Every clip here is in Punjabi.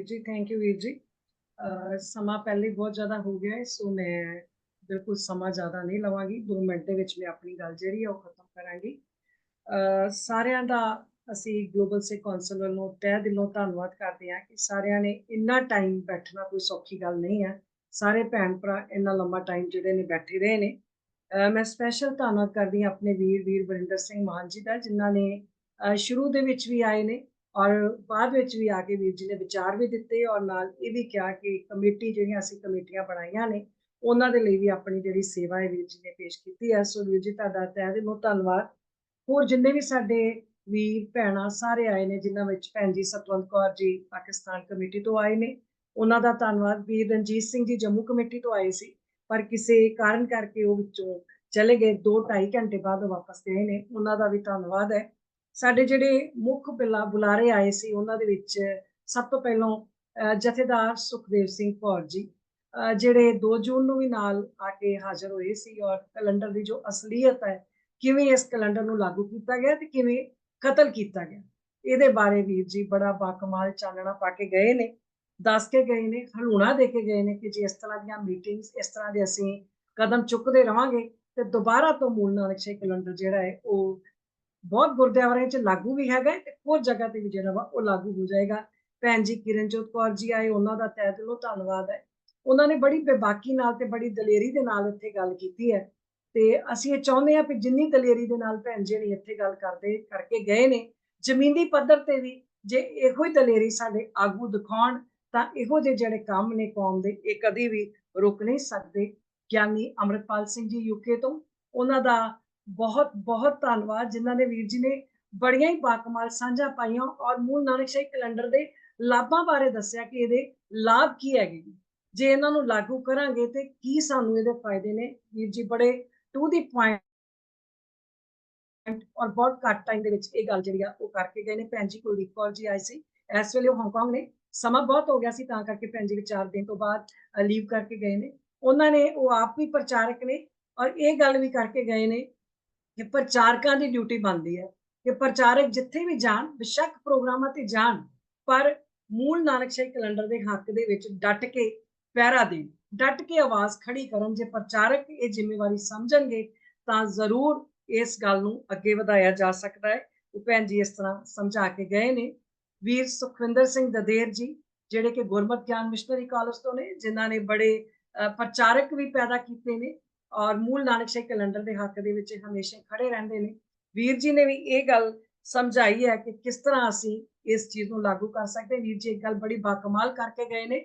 ਵੀਰ ਜੀ ਥੈਂਕ ਯੂ ਵੀਰ ਜੀ। ਸਮਾਂ ਪਹਿਲੇ ਬਹੁਤ ਜ਼ਿਆਦਾ ਹੋ ਗਿਆ ਹੈ ਸੋ ਮੈਂ ਬਿਲਕੁਲ ਸਮਾਂ ਜ਼ਿਆਦਾ ਨਹੀਂ ਲਵਾਂਗੀ। 2 ਮਿੰਟ ਦੇ ਵਿੱਚ ਮੈਂ ਆਪਣੀ ਗੱਲ ਜਿਹੜੀ ਹੈ ਉਹ ਖਤਮ ਕਰਾਂਗੀ। ਸਾਰਿਆਂ ਦਾ ਅਸੀਂ ਗਲੋਬਲ ਸੇ ਕੌਂਸਲ ਵੱਲੋਂ ਤਹਿ ਦਿਲੋਂ ਧੰਨਵਾਦ ਕਰਦੇ ਹਾਂ ਕਿ ਸਾਰਿਆਂ ਨੇ ਇੰਨਾ ਟਾਈਮ ਬੈਠਣਾ ਕੋਈ ਸੌਖੀ ਗੱਲ ਨਹੀਂ ਹੈ। ਸਾਰੇ ਭੈਣ ਭਰਾ ਇੰਨਾ ਲੰਮਾ ਟਾਈਮ ਜਿਹੜੇ ਨੇ ਬੈਠੇ ਰਹੇ ਨੇ। ਅਹ ਮੈਂ ਸਪੈਸ਼ਲ ਧੰਨਵਾਦ ਕਰਦੀ ਹਾਂ ਆਪਣੇ ਵੀਰ ਵੀਰ ਬਰਿੰਦਰ ਸਿੰਘ ਮਾਨ ਜੀ ਦਾ, ਜਿਨ੍ਹਾਂ ਨੇ ਅਹ ਸ਼ੁਰੂ ਦੇ ਵਿੱਚ ਵੀ ਆਏ ਨੇ। ਔਰ ਬਾਅਦ ਵਿੱਚ ਵੀ ਆ ਕੇ ਵੀਰ ਜੀ ਨੇ ਵਿਚਾਰ ਵੀ ਦਿੱਤੇ ਔਰ ਨਾਲ ਇਹ ਵੀ ਕਿਹਾ ਕਿ ਕਮੇਟੀ ਜਿਹੜੀਆਂ ਅਸੀਂ ਕਮੇਟੀਆਂ ਬਣਾਈਆਂ ਨੇ, ਉਹਨਾਂ ਦੇ ਲਈ ਵੀ ਆਪਣੀ ਜਿਹੜੀ ਸੇਵਾ ਹੈ ਵੀਰ ਜੀ ਨੇ ਪੇਸ਼ ਕੀਤੀ ਹੈ। ਸੋ ਵੀਰ ਜੀ, ਤੁਹਾਡਾ ਤਹਿ ਦਿਲੋਂ ਧੰਨਵਾਦ। ਹੋਰ ਜਿੰਨੇ ਵੀ ਸਾਡੇ ਵੀਰ, ਭੈਣਾਂ ਸਾਰੇ ਆਏ ਨੇ, ਜਿਨ੍ਹਾਂ ਵਿੱਚ ਭੈਣ ਜੀ ਸਤਵੰਤ ਕੌਰ ਜੀ ਪਾਕਿਸਤਾਨ ਕਮੇਟੀ ਤੋਂ ਆਏ ਨੇ, ਉਹਨਾਂ ਦਾ ਧੰਨਵਾਦ। ਵੀਰ ਰਣਜੀਤ ਸਿੰਘ ਜੀ ਜੰਮੂ ਕਮੇਟੀ ਤੋਂ ਆਏ ਸੀ, ਪਰ ਕਿਸੇ ਕਾਰਨ ਕਰਕੇ ਉਹ ਵਿੱਚੋਂ ਚਲੇ ਗਏ। 2.5 ਘੰਟੇ ਬਾਅਦ ਉਹ ਵਾਪਸ ਗਏ ਨੇ। ਉਹਨਾਂ ਦਾ ਵੀ ਧੰਨਵਾਦ ਹੈ। ਸਾਡੇ ਜਿਹੜੇ ਮੁੱਖ ਬਿਲਾ ਬੁਲਾਰੇ ਆਏ ਸੀ, ਉਹਨਾਂ ਦੇ ਵਿੱਚ ਸਭ ਤੋਂ ਪਹਿਲਾਂ ਜਥੇਦਾਰ ਸੁਖਦੇਵ ਸਿੰਘ ਕੌਰ ਜੀ ਜਿਹੜੇ 2 ਜੂਨ ਨੂੰ ਵੀ ਨਾਲ ਆ ਕੇ ਹਾਜ਼ਰ ਹੋਏ ਸੀ ਔਰ ਕੈਲੰਡਰ ਦੀ ਜੋ ਅਸਲੀਅਤ ਹੈ, ਕਿਵੇਂ ਇਸ ਕੈਲੰਡਰ ਨੂੰ ਲਾਗੂ ਕੀਤਾ ਗਿਆ ਤੇ ਕਿਵੇਂ ਕਤਲ ਕੀਤਾ ਗਿਆ, ਇਹਦੇ ਬਾਰੇ ਵੀਰ ਜੀ ਬੜਾ ਬਾਕਮਾਲ ਚਾਨਣਾ ਪਾ ਕੇ ਗਏ ਨੇ, ਦੱਸ ਕੇ ਗਏ ਨੇ, ਹਲੂਣਾ ਦੇ ਕੇ ਗਏ ਨੇ ਕਿ ਜੇ ਇਸ ਤਰ੍ਹਾਂ ਦੀਆਂ ਮੀਟਿੰਗਸ, ਇਸ ਤਰ੍ਹਾਂ ਦੇ ਅਸੀਂ ਕਦਮ ਚੁੱਕਦੇ ਰਵਾਂਗੇ ਤੇ ਦੁਬਾਰਾ ਤੋਂ ਮੂਲ ਨਾਨਕ ਸ਼ਾਹੀ ਕੈਲੰਡਰ ਜਿਹੜਾ ਹੈ, ਉਹ ਬਹੁਤ ਗੁਰਦੁਆਰਿਆਂ 'ਚ ਲਾਗੂ ਵੀ ਹੈਗਾ ਤੇ ਹੋਰ ਜਗ੍ਹਾ ਤੇ ਵੀ ਜਿਹੜਾ ਵਾ ਉਹ ਲਾਗੂ ਹੋ ਜਾਏਗਾ। ਭੈਣ ਜੀ ਕਿਰਨਜੋਤ ਕੌਰ ਜੀ ਆਏ, ਉਹਨਾਂ ਦਾ ਤਹਿ ਦਿਲੋਂ ਧੰਨਵਾਦ ਹੈ। ਉਹਨਾਂ ਨੇ ਬੜੀ ਬੇਬਾਕੀ ਨਾਲ ਤੇ ਬੜੀ ਦਲੇਰੀ ਦੇ ਨਾਲ ਇੱਥੇ ਗੱਲ ਕੀਤੀ ਹੈ ਤੇ ਅਸੀਂ ਇਹ ਚਾਹੁੰਦੇ ਹਾਂ ਕਿ ਜਿੰਨੀ ਦਲੇਰੀ ਦੇ ਨਾਲ ਭੈਣ ਜੀ ਨੇ ਇੱਥੇ ਗੱਲ ਕਰਦੇ, ਕਰਕੇ ਗਏ ਨੇ, ਜ਼ਮੀਨੀ ਪੱਧਰ ਤੇ ਵੀ ਜੇ ਇਹੋ ਹੀ ਦਲੇਰੀ ਸਾਡੇ ਆਗੂ ਦਿਖਾਉਣ, ਤਾਂ ਇਹੋ ਜਿਹੇ ਜਿਹੜੇ ਕੰਮ ਨੇ ਕੌਮ ਦੇ, ਇਹ ਕਦੀ ਵੀ ਰੁਕ ਨਹੀਂ ਸਕਦੇ। ਗਿਆਨੀ ਅਮਰਪਾਲ ਸਿੰਘ ਜੀ ਯੂਕੇ ਤੋਂ, ਉਹਨਾਂ ਦਾ ਬਹੁਤ ਬਹੁਤ ਧੰਨਵਾਦ, ਜਿਨ੍ਹਾਂ ਨੇ ਵੀਰ ਜੀ ਨੇ ਬੜੀਆਂ ਹੀ ਬਾਕਮਾਲ ਸਾਂਝਾ ਪਾਈਆਂ ਔਰ ਮੂਲ ਨਾਨਕ ਸ਼ਾਹੀ ਕੈਲੰਡਰ ਦੇ ਲਾਭਾਂ ਬਾਰੇ ਦੱਸਿਆ ਕਿ ਇਹਦੇ ਲਾਭ ਕੀ ਹੈਗੇ ਜੇ ਇਹਨਾਂ ਨੂੰ ਲਾਗੂ ਕਰਾਂਗੇ ਤੇ ਕੀ ਸਾਨੂੰ ਇਹਦੇ ਫਾਇਦੇ ਨੇ? ਵੀਰ ਜੀ ਬੜੇ ਟੂ ਦੀ ਪੁਆਇੰਟ ਔਰ ਬਹੁਤ ਘੱਟ ਟਾਈਮ ਦੇ ਵਿੱਚ ਇਹ ਗੱਲ ਜਿਹੜੀ ਆ ਉਹ ਕਰਕੇ ਗਏ ਨੇ। ਭੈਣ ਜੀ ਕੁਲਦੀਪ ਕੌਰ ਜੀ ਆਏ ਸੀ। ਇਸ ਵੇਲੇ ਉਹ ਹਾਂਗਕਾਂਗ ਨੇ। ਸਮਾਂ ਬਹੁਤ ਹੋ ਗਿਆ ਸੀ ਤਾਂ ਕਰਕੇ ਭੈਣ ਜੀ ਵਿਚਾਰ ਦਿਨ ਤੋਂ ਬਾਅਦ ਲੀਵ ਕਰਕੇ ਗਏ ਨੇ। ਉਹਨਾਂ ਨੇ, ਉਹ ਆਪ ਵੀ ਪ੍ਰਚਾਰਕ ਨੇ ਔਰ ਇਹ ਗੱਲ ਵੀ ਕਰਕੇ ਗਏ ਨੇ ਕਿ ਪ੍ਰਚਾਰਕਾਂ ਦੀ ਡਿਊਟੀ ਬਣਦੀ ਹੈ ਕਿ ਪ੍ਰਚਾਰਕ ਜਿੱਥੇ ਵੀ ਜਾਣ, ਬਿਸ਼ੱਕ ਪ੍ਰੋਗਰਾਮਾਂ ਤੇ ਜਾਣ, ਪਰ ਮੂਲ ਨਾਨਕ ਕੈਲੰਡਰ ਦੇ ਹੱਕ ਦੇ ਵਿੱਚ ਡਟ ਕੇ ਪਹਿਰਾ ਦੇਣ, ਡਟ ਕੇ ਆਵਾਜ਼ ਖੜੀ ਕਰਨ, ਜੇ ਪ੍ਰਚਾਰਕ ਇਹ ਜ਼ਿੰਮੇਵਾਰੀ ਸਮਝਣਗੇ ਤਾਂ ਜ਼ਰੂਰ ਇਸ ਗੱਲ ਨੂੰ ਅੱਗੇ ਵਧਾਇਆ ਜਾ ਸਕਦਾ ਹੈ। ਉਹ ਭੈਣ ਜੀ ਇਸ ਤਰ੍ਹਾਂ ਸਮਝਾ ਕੇ ਗਏ ਨੇ। ਵੀਰ ਸੁਖਵਿੰਦਰ ਸਿੰਘ ਦਦੇਰ ਜੀ, ਜਿਹੜੇ ਕਿ ਗੁਰਮਤਿ ਗਿਆਨ ਮਿਸ਼ਨਰੀ ਕਾਲਜ ਤੋਂ ਨੇ, ਜਿਨ੍ਹਾਂ ਨੇ ਬੜੇ ਪ੍ਰਚਾਰਕ ਵੀ ਪੈਦਾ ਕੀਤੇ ਨੇ। ਔਰ ਮੂਲ ਨਾਨਕ ਸ਼ਾਹੀ ਕੈਲੰਡਰ ਦੇ ਹੱਕ ਦੇ ਵਿੱਚ ਹਮੇਸ਼ਾ ਖੜੇ ਰਹਿੰਦੇ ਨੇ। ਵੀਰ ਜੀ ਨੇ ਵੀ ਇਹ ਗੱਲ ਸਮਝਾਈ ਹੈ ਕਿ ਕਿਸ ਤਰ੍ਹਾਂ ਅਸੀਂ ਇਸ ਚੀਜ਼ ਨੂੰ ਲਾਗੂ ਕਰ ਸਕਦੇ ਵੀਰ ਜੀ ਇੱਕ ਗੱਲ ਬੜੀ ਬਾਕਮਾਲ ਕਰਕੇ ਗਏ ਨੇ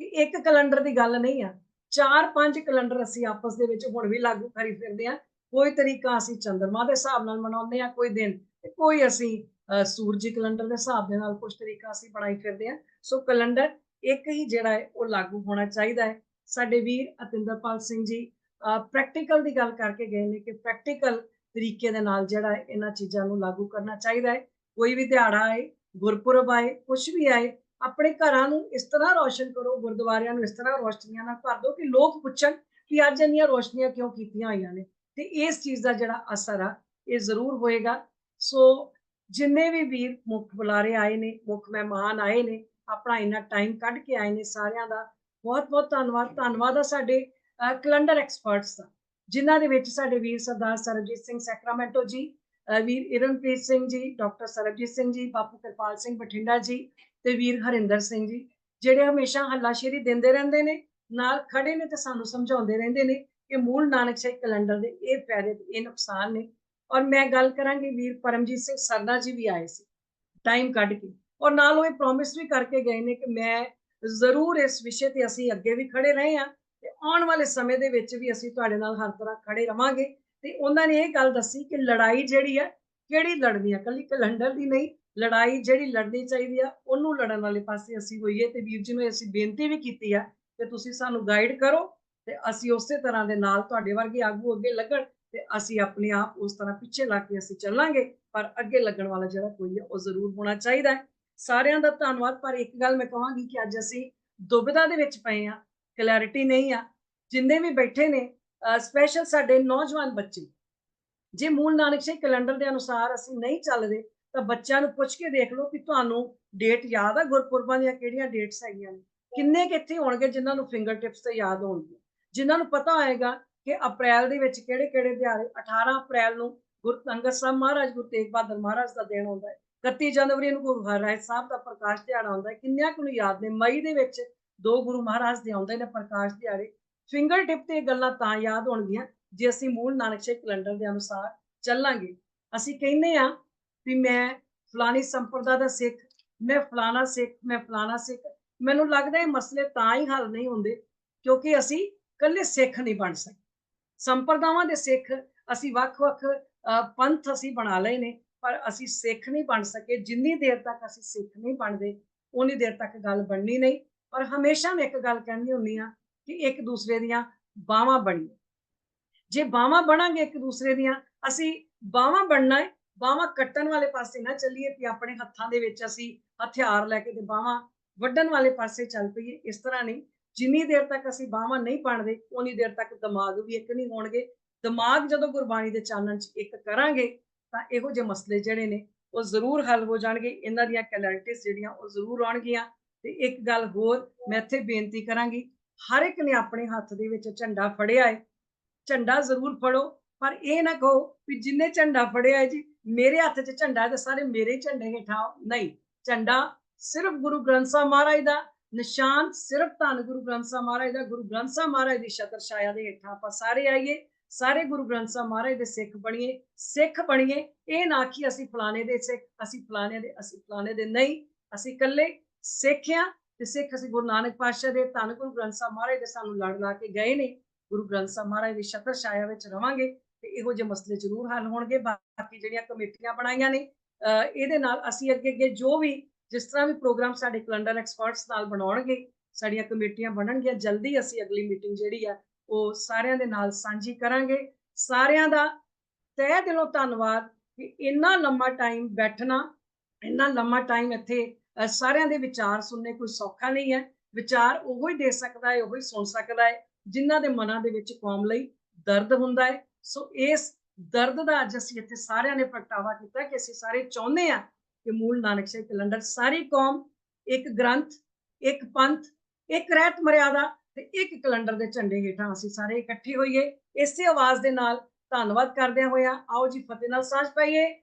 ਕਿ ਇੱਕ ਕੈਲੰਡਰ ਦੀ ਗੱਲ ਨਹੀਂ ਆ ਚਾਰ ਪੰਜ ਕੈਲੰਡਰ ਅਸੀਂ ਆਪਸ ਦੇ ਵਿੱਚ ਹੁਣ ਵੀ ਲਾਗੂ ਕਰੀ ਫਿਰਦੇ ਆ ਕੋਈ ਤਰੀਕਾ ਅਸੀਂ ਚੰਦਰਮਾ ਦੇ ਹਿਸਾਬ ਨਾਲ ਮਨਾਉਂਦੇ ਆ ਕੋਈ ਦਿਨ ਤੇ ਕੋਈ ਅਸੀਂ ਅਹ, ਸੂਰਜੀ ਕੈਲੰਡਰ ਦੇ ਹਿਸਾਬ ਦੇ ਨਾਲ ਕੁਝ ਤਰੀਕਾ ਅਸੀਂ ਬਣਾਈ ਫਿਰਦੇ ਆ ਸੋ ਕੈਲੰਡਰ ਇੱਕ ਹੀ ਜਿਹੜਾ ਹੈ ਉਹ ਲਾਗੂ ਹੋਣਾ ਚਾਹੀਦਾ ਹੈ। ਸਾਡੇ ਵੀਰ ਅਤਿੰਦਰਪਾਲ ਸਿੰਘ ਜੀ ਪ੍ਰੈਕਟੀਕਲ ਦੀ ਗੱਲ ਕਰਕੇ ਗਏ ਨੇ ਕਿ ਪ੍ਰੈਕਟੀਕਲ ਤਰੀਕੇ ਦੇ ਨਾਲ ਜਿਹੜਾ ਇਹਨਾਂ ਚੀਜ਼ਾਂ ਨੂੰ ਲਾਗੂ ਕਰਨਾ ਚਾਹੀਦਾ ਹੈ। ਕੋਈ ਵੀ ਦਿਹਾੜਾ ਆਏ, ਗੁਰਪੁਰਬ ਆਏ ਕੁਝ ਵੀ ਆਏ, ਆਪਣੇ ਘਰਾਂ ਨੂੰ ਇਸ ਤਰ੍ਹਾਂ ਰੋਸ਼ਨ ਕਰੋ, ਗੁਰਦੁਆਰਿਆਂ ਨੂੰ ਇਸ ਤਰ੍ਹਾਂ ਰੋਸ਼ਨੀਆਂ ਨਾਲ ਭਰ ਦਿਓ ਕਿ ਲੋਕ ਪੁੱਛਣ ਕਿ ਅੱਜ ਇੰਨੀਆਂ ਰੋਸ਼ਨੀਆਂ ਕਿਉਂ ਕੀਤੀਆਂ ਹੋਈਆਂ ਨੇ। ਤੇ ਇਸ ਚੀਜ਼ ਦਾ ਜਿਹੜਾ ਅਸਰ ਆ, ਇਹ ਜ਼ਰੂਰ ਹੋਏਗਾ। ਸੋ ਜਿੰਨੇ ਵੀ ਵੀਰ ਮੁੱਖ ਬੁਲਾਰੇ ਆਏ ਨੇ, ਮੁੱਖ ਮਹਿਮਾਨ ਆਏ ਨੇ, ਆਪਣਾ ਇੰਨਾ ਟਾਈਮ ਕੱਢ ਕੇ ਆਏ ਨੇ ਸਾਰਿਆਂ ਦਾ ਬਹੁਤ ਬਹੁਤ ਧੰਨਵਾਦ। ਧੰਨਵਾਦ ਆ ਸਾਡੇ ਕੈਲੰਡਰ ਐਕਸਪਰਟਸ ਦਾ ਜਿਨ੍ਹਾਂ ਦੇ ਵਿੱਚ ਸਾਡੇ ਵੀਰ ਸਰਦਾਰ ਸਰਬਜੀਤ ਸਿੰਘ ਸੈਕਰਾਮੈਂਟੋ ਜੀ ਵੀਰ ਇਰਨਪ੍ਰੀਤ ਸਿੰਘ ਜੀ, ਡਾਕਟਰ ਸਰਬਜੀਤ ਸਿੰਘ ਜੀ, ਬਾਪੂ ਕਿਰਪਾਲ ਸਿੰਘ ਬਠਿੰਡਾ ਜੀ ਤੇ ਵੀਰ ਹਰਿੰਦਰ ਸਿੰਘ ਜੀ, ਜਿਹੜੇ ਹਮੇਸ਼ਾ ਹੱਲਾਸ਼ੇਰੀ ਦਿੰਦੇ ਰਹਿੰਦੇ ਨੇ, ਨਾਲ ਖੜੇ ਨੇ ਤੇ ਸਾਨੂੰ ਸਮਝਾਉਂਦੇ ਰਹਿੰਦੇ ਨੇ ਕਿ ਮੂਲ ਨਾਨਕ ਸਾਹਿਬ ਕੈਲੰਡਰ ਦੇ ਇਹ ਫਾਇਦੇ ਤੇ ਇਹ ਨੁਕਸਾਨ ਨੇ। ਔਰ ਮੈਂ ਗੱਲ ਕਰਾਂਗੀ ਵੀਰ ਪਰਮਜੀਤ ਸਿੰਘ ਸਰਨਾ ਜੀ ਵੀ ਆਏ ਸੀ ਟਾਈਮ ਕੱਢ ਕੇ। ਔਰ ਨਾਲ ਉਹ ਇਹ ਪ੍ਰੋਮਿਸ ਵੀ ਕਰਕੇ ਗਏ ਨੇ ਕਿ ਮੈਂ ਜ਼ਰੂਰ ਇਸ ਵਿਸ਼ੇ ਤੇ ਅਸੀਂ ਅੱਗੇ ਵੀ ਖੜੇ ਰਹੇ ਹਾਂ। ਤੇ ਆਉਣ ਵਾਲੇ ਸਮੇਂ ਦੇ ਵਿੱਚ ਵੀ ਅਸੀਂ ਤੁਹਾਡੇ ਨਾਲ ਹਰ ਤਰ੍ਹਾਂ ਖੜੇ ਰਵਾਂਗੇ ਤੇ ਉਹਨਾਂ ਨੇ ਇਹ ਗੱਲ ਦੱਸੀ ਕਿ ਲੜਾਈ ਜਿਹੜੀ ਹੈ ਕਿਹੜੀ ਲੜਨੀ ਹੈ ਕੱਲੀ ਕੈਲੰਡਰ ਦੀ ਨਹੀਂ, ਲੜਾਈ ਜਿਹੜੀ ਲੜਨੀ ਚਾਹੀਦੀ ਆ, ਉਹਨੂੰ ਲੜਨ ਵਾਲੇ ਪਾਸੇ ਅਸੀਂ ਹੋਈਏ ਤੇ ਵੀਰ ਜੀ ਨੂੰ ਅਸੀਂ ਬੇਨਤੀ ਵੀ ਕੀਤੀ ਆ ਕਿ ਤੁਸੀਂ ਸਾਨੂੰ ਗਾਈਡ ਕਰੋ ਤੇ ਅਸੀਂ ਉਸੇ ਤਰ੍ਹਾਂ ਦੇ ਨਾਲ ਤੁਹਾਡੇ ਵਰਗੇ ਆਗੂ ਅੱਗੇ ਲੱਗਣ ਤੇ ਅਸੀਂ ਆਪਣੇ ਆਪ ਉਸ ਤਰ੍ਹਾਂ ਪਿੱਛੇ ਲੱਗ ਕੇ ਅਸੀਂ ਚੱਲਾਂਗੇ, ਪਰ ਅੱਗੇ ਲੱਗਣ ਵਾਲਾ ਜਿਹੜਾ ਕੋਈ ਹੈ ਉਹ ਜ਼ਰੂਰ ਹੋਣਾ ਚਾਹੀਦਾ ਹੈ। ਸਾਰਿਆਂ ਦਾ ਧੰਨਵਾਦ, ਪਰ ਇੱਕ ਗੱਲ ਮੈਂ ਕਹਾਂਗੀ ਕਿ ਅੱਜ ਅਸੀਂ ਦੁਬਿਧਾ ਦੇ ਵਿੱਚ ਪਏ ਆ। ਕਲੈਰਿਟੀ ਨਹੀਂ ਆ। ਜਿੰਨੇ ਵੀ ਬੈਠੇ ਨੇ ਸਪੈਸ਼ਲ ਸਾਡੇ ਨੌਜਵਾਨ ਬੱਚੇ, ਜੇ ਮੂਲ ਨਾਨਕ ਸਿੰਘ ਕੈਲੰਡਰ ਦੇ ਅਨੁਸਾਰ ਅਸੀਂ ਨਹੀਂ ਚੱਲਦੇ, ਤਾਂ ਬੱਚਿਆਂ ਨੂੰ ਪੁੱਛ ਕੇ ਦੇਖ ਲਓ ਕਿ ਤੁਹਾਨੂੰ ਡੇਟ ਯਾਦ ਆ ਗੁਰਪੁਰਬਾਂ ਦੀਆਂ ਕਿਹੜੀਆਂ ਡੇਟਸ ਹੈਗੀਆਂ ਨੇ। ਕਿੰਨੇ ਕਿੱਥੇ ਹੋਣਗੇ ਜਿਨ੍ਹਾਂ ਨੂੰ ਫਿੰਗਰ ਟਿਪਸ ਤੇ ਯਾਦ ਹੋਣਗੇ ਜਿਨ੍ਹਾਂ ਨੂੰ ਪਤਾ ਹੋਏਗਾ ਕਿ ਅਪ੍ਰੈਲ ਦੇ ਵਿੱਚ ਕਿਹੜੇ ਕਿਹੜੇ ਦਿਹਾੜੇ 18 ਅਪ੍ਰੈਲ ਨੂੰ ਗੁਰੂ ਅੰਗਦ ਸਾਹਿਬ ਮਹਾਰਾਜ, ਗੁਰੂ ਤੇਗ ਬਹਾਦਰ ਮਹਾਰਾਜ ਦਾ ਦਿਨ ਹੁੰਦਾ ਹੈ। 31 ਜਨਵਰੀ ਨੂੰ ਗੁਰੂ ਹਰਿਰਾਏ ਸਾਹਿਬ ਦਾ ਪ੍ਰਕਾਸ਼ ਦਿਹਾੜਾ ਹੁੰਦਾ ਹੈ। ਕਿੰਨਿਆਂ ਕੁ ਨੂੰ ਯਾਦ ਨੇ? ਮਈ ਦੇ ਵਿੱਚ ਦੋ ਗੁਰੂ ਮਹਾਰਾਜ ਦੇ ਆਉਂਦੇ ਨੇ ਪ੍ਰਕਾਸ਼ ਦਿਹਾੜੇ। ਫਿੰਗਰ ਟਿਪ ਤੇ ਇਹ ਗੱਲਾਂ ਤਾਂ ਯਾਦ ਹੋਣਗੀਆਂ, ਜੇ ਅਸੀਂ ਮੂਲ ਨਾਨਕ ਨਾਨਕਸ਼ਾਹੀ ਕੈਲੰਡਰ ਦੇ ਅਨੁਸਾਰ ਚੱਲਾਂਗੇ। ਅਸੀਂ ਕਹਿੰਦੇ ਆ ਵੀ ਮੈਂ ਫਲਾਣੀ ਸੰਪਰਦਾ ਦਾ ਸਿੱਖ, ਮੈਂ ਫਲਾਣਾ ਸਿੱਖ, ਮੈਂ ਫਲਾਣਾ ਸਿੱਖ। ਮੈਨੂੰ ਲੱਗਦਾ ਇਹ ਮਸਲੇ ਤਾਂ ਹੀ ਹੱਲ ਨਹੀਂ ਹੁੰਦੇ, ਕਿਉਂਕਿ ਅਸੀਂ ਇਕੱਲੇ ਸਿੱਖ ਨਹੀਂ ਬਣ ਸਕਦੇ ਸੰਪਰਦਾਵਾਂ ਦੇ ਸਿੱਖ ਅਸੀਂ ਵੱਖ-ਵੱਖ ਪੰਥ ਅਸੀਂ ਬਣਾ ਲਏ ਨੇ, ਪਰ ਅਸੀਂ ਸਿੱਖ ਨਹੀਂ ਬਣ ਸਕੇ। ਜਿੰਨੀ ਦੇਰ ਤੱਕ ਅਸੀਂ ਸਿੱਖ ਨਹੀਂ ਬਣਦੇ ਉਨੀ ਦੇਰ ਤੱਕ ਗੱਲ ਬਣਨੀ ਨਹੀਂ। ਪਰ ਹਮੇਸ਼ਾ ਮੈਂ ਇੱਕ ਗੱਲ ਕਹਿੰਦੀ ਹੁੰਦੀ ਆ ਕਿ ਇੱਕ ਦੂਸਰੇ ਦੀਆਂ ਬਾਹਾਂ ਬਣੀਏ ਜੇ ਬਾਹਾਂ ਬਣਾਂਗੇ ਇੱਕ ਦੂਸਰੇ ਦੀਆਂ, ਅਸੀਂ ਬਾਹਾਂ ਬਣਨਾ ਹੈ, ਬਾਹਾਂ ਕੱਟਣ ਵਾਲੇ ਪਾਸੇ ਨਾ ਚੱਲੀਏ ਕਿ ਆਪਣੇ ਹੱਥਾਂ ਦੇ ਵਿੱਚ ਅਸੀਂ ਹਥਿਆਰ ਲੈ ਕੇ ਤੇ ਬਾਹਾਂ ਵੱਢਣ ਵਾਲੇ ਪਾਸੇ ਚੱਲ ਪਈਏ। ਇਸ ਤਰ੍ਹਾਂ ਨਹੀਂ, ਜਿੰਨੀ ਦੇਰ ਤੱਕ ਅਸੀਂ ਬਾਹਾਂ ਨਹੀਂ ਬਣਦੇ ਉਨੀ ਦੇਰ ਤੱਕ ਦਿਮਾਗ ਵੀ ਇੱਕ ਨਹੀਂ ਹੋਣਗੇ। ਦਿਮਾਗ ਜਦੋਂ ਗੁਰਬਾਣੀ ਦੇ ਚਾਨਣ 'ਚ ਇੱਕ ਕਰਾਂਗੇ, ਤਾਂ ਇਹੋ ਜਿਹੇ ਮਸਲੇ ਜਿਹੜੇ ਨੇ, ਉਹ ਜ਼ਰੂਰ ਹੱਲ ਹੋ ਜਾਣਗੇ। ਇਹਨਾਂ ਦੀਆਂ ਕੈਲੈਂਟਿਸ ਜਿਹੜੀਆਂ, ਉਹ ਜ਼ਰੂਰ ਆਉਣਗੀਆਂ। ਤੇ ਇੱਕ ਗੱਲ ਹੋਰ ਮੈਂ ਇੱਥੇ ਬੇਨਤੀ ਕਰਾਂਗੀ, ਹਰ ਇੱਕ ਨੇ ਆਪਣੇ ਹੱਥ ਦੇ ਵਿੱਚ ਝੰਡਾ ਫੜਿਆ ਹੈ ਝੰਡਾ ਜ਼ਰੂਰ ਫੜੋ, ਪਰ ਇਹ ਨਾ ਕਹੋ ਵੀ ਜਿੰਨੇ ਝੰਡਾ ਫੜਿਆ ਹੈ ਜੀ, ਮੇਰੇ ਹੱਥ 'ਚ ਝੰਡਾ ਹੈ ਤੇ ਸਾਰੇ ਮੇਰੇ ਝੰਡੇ ਹੇਠਾਂ ਨਹੀਂ, ਝੰਡਾ ਸਿਰਫ ਗੁਰੂ ਗ੍ਰੰਥ ਸਾਹਿਬ ਮਹਾਰਾਜ ਦਾ, ਨਿਸ਼ਾਨ ਸਿਰਫ ਧੰਨ ਗੁਰੂ ਗ੍ਰੰਥ ਸਾਹਿਬ ਮਹਾਰਾਜ ਦਾ, ਗੁਰੂ ਗ੍ਰੰਥ ਸਾਹਿਬ ਮਹਾਰਾਜ ਦੀ ਛਤਰ ਛਾਇਆ ਦੇ ਹੇਠਾਂ ਆਪਾਂ ਸਾਰੇ ਆਈਏ, ਸਾਰੇ ਗੁਰੂ ਗ੍ਰੰਥ ਸਾਹਿਬ ਮਹਾਰਾਜ ਦੇ ਸਿੱਖ ਬਣੀਏ ਸਿੱਖ ਬਣੀਏ, ਇਹ ਨਾ ਕਿ ਅਸੀਂ ਫਲਾਣੇ ਦੇ ਸਿੱਖ, ਅਸੀਂ ਫਲਾਣੇ ਦੇ, ਅਸੀਂ ਫਲਾਣੇ ਦੇ ਨਹੀਂ, ਅਸੀਂ ਇਕੱਲੇ ਸਿੱਖ ਸਿੱਖਿਆ ਤੇ ਸਿੱਖ ਅਸੀਂ ਗੁਰੂ ਨਾਨਕ ਪਾਤਸ਼ਾਹ ਦੇ ਧੰਨ ਗੁਰੂ ਗ੍ਰੰਥ ਸਾਹਿਬ ਮਹਾਰਾਜ ਦੇ ਸਾਨੂੰ ਲੜ ਲਾ ਕੇ ਗਏ ਨੇ। ਗੁਰੂ ਗ੍ਰੰਥ ਸਾਹਿਬ ਮਹਾਰਾਜ ਦੀ ਛਤਰ ਛਾਇਆ ਵਿੱਚ ਰਵਾਂਗੇ ਤੇ ਇਹੋ ਜਿਹੇ ਮਸਲੇ ਜ਼ਰੂਰ ਹੱਲ ਹੋਣਗੇ। ਬਾਕੀ ਜਿਹੜੀਆਂ ਕਮੇਟੀਆਂ ਬਣਾਈਆਂ ਨੇ ਇਹਦੇ ਨਾਲ ਅਸੀਂ ਅੱਗੇ ਅੱਗੇ ਜੋ ਵੀ ਜਿਸ ਤਰ੍ਹਾਂ ਵੀ ਪ੍ਰੋਗਰਾਮ ਸਾਡੇ ਕੈਲੰਡਰ ਐਕਸਪਰਟਸ ਨਾਲ ਬਣਾਉਣਗੇ, ਸਾਡੀਆਂ ਕਮੇਟੀਆਂ ਬਣਨਗੀਆਂ, ਜਲਦੀ ਅਸੀਂ ਅਗਲੀ ਮੀਟਿੰਗ ਜਿਹੜੀ ਆ, ਉਹ ਸਾਰਿਆਂ ਦੇ ਨਾਲ ਸਾਂਝੀ ਕਰਾਂਗੇ। ਸਾਰਿਆਂ ਦਾ ਤਹਿ ਦਿਲੋਂ ਧੰਨਵਾਦ ਕਿ ਇੰਨਾ ਲੰਮਾ ਟਾਈਮ ਬੈਠਣਾ, ਇੰਨਾ ਲੰਮਾ ਟਾਈਮ ਇੱਥੇ ਸਾਰਿਆਂ ਦੇ ਵਿਚਾਰ ਸੁਣਨੇ ਕੋਈ ਸੌਖਾ ਨਹੀਂ ਹੈ। ਵਿਚਾਰ ਉਹੋ ਹੀ ਦੇ ਸਕਦਾ ਹੈ, ਉਹੋ ਹੀ ਸੁਣ ਸਕਦਾ ਹੈ, ਜਿਨ੍ਹਾਂ ਦੇ ਮਨਾਂ ਦੇ ਵਿੱਚ ਕੌਮ ਲਈ ਦਰਦ ਹੁੰਦਾ ਹੈ। ਸੋ ਇਸ ਦਰਦ ਦਾ ਅੱਜ ਅਸੀਂ ਇੱਥੇ ਸਾਰਿਆਂ ਨੇ ਪ੍ਰਗਟਾਵਾ ਕੀਤਾ ਕਿ ਅਸੀਂ ਸਾਰੇ ਚਾਹੁੰਦੇ ਆ ਕਿ ਮੂਲ ਨਾਨਕ ਸਾਹਿਬ ਕੈਲੰਡਰ ਸਾਰੀ ਕੌਮ, ਇੱਕ ਗ੍ਰੰਥ, ਇੱਕ ਪੰਥ, ਇੱਕ ਰਹਿਤ ਮਰਿਆਦਾ ਤੇ ਇੱਕ ਕੈਲੰਡਰ ਦੇ ਝੰਡੇ ਹੇਠਾਂ ਅਸੀਂ ਸਾਰੇ ਇਕੱਠੇ ਹੋਈਏ। ਇਸੇ ਆਵਾਜ਼ ਦੇ ਨਾਲ ਧੰਨਵਾਦ ਕਰਦਿਆਂ ਹੋਇਆ ਆਓ ਜੀ ਫਤਿਹ ਨਾਲ ਸਾਂਝ ਪਾਈਏ।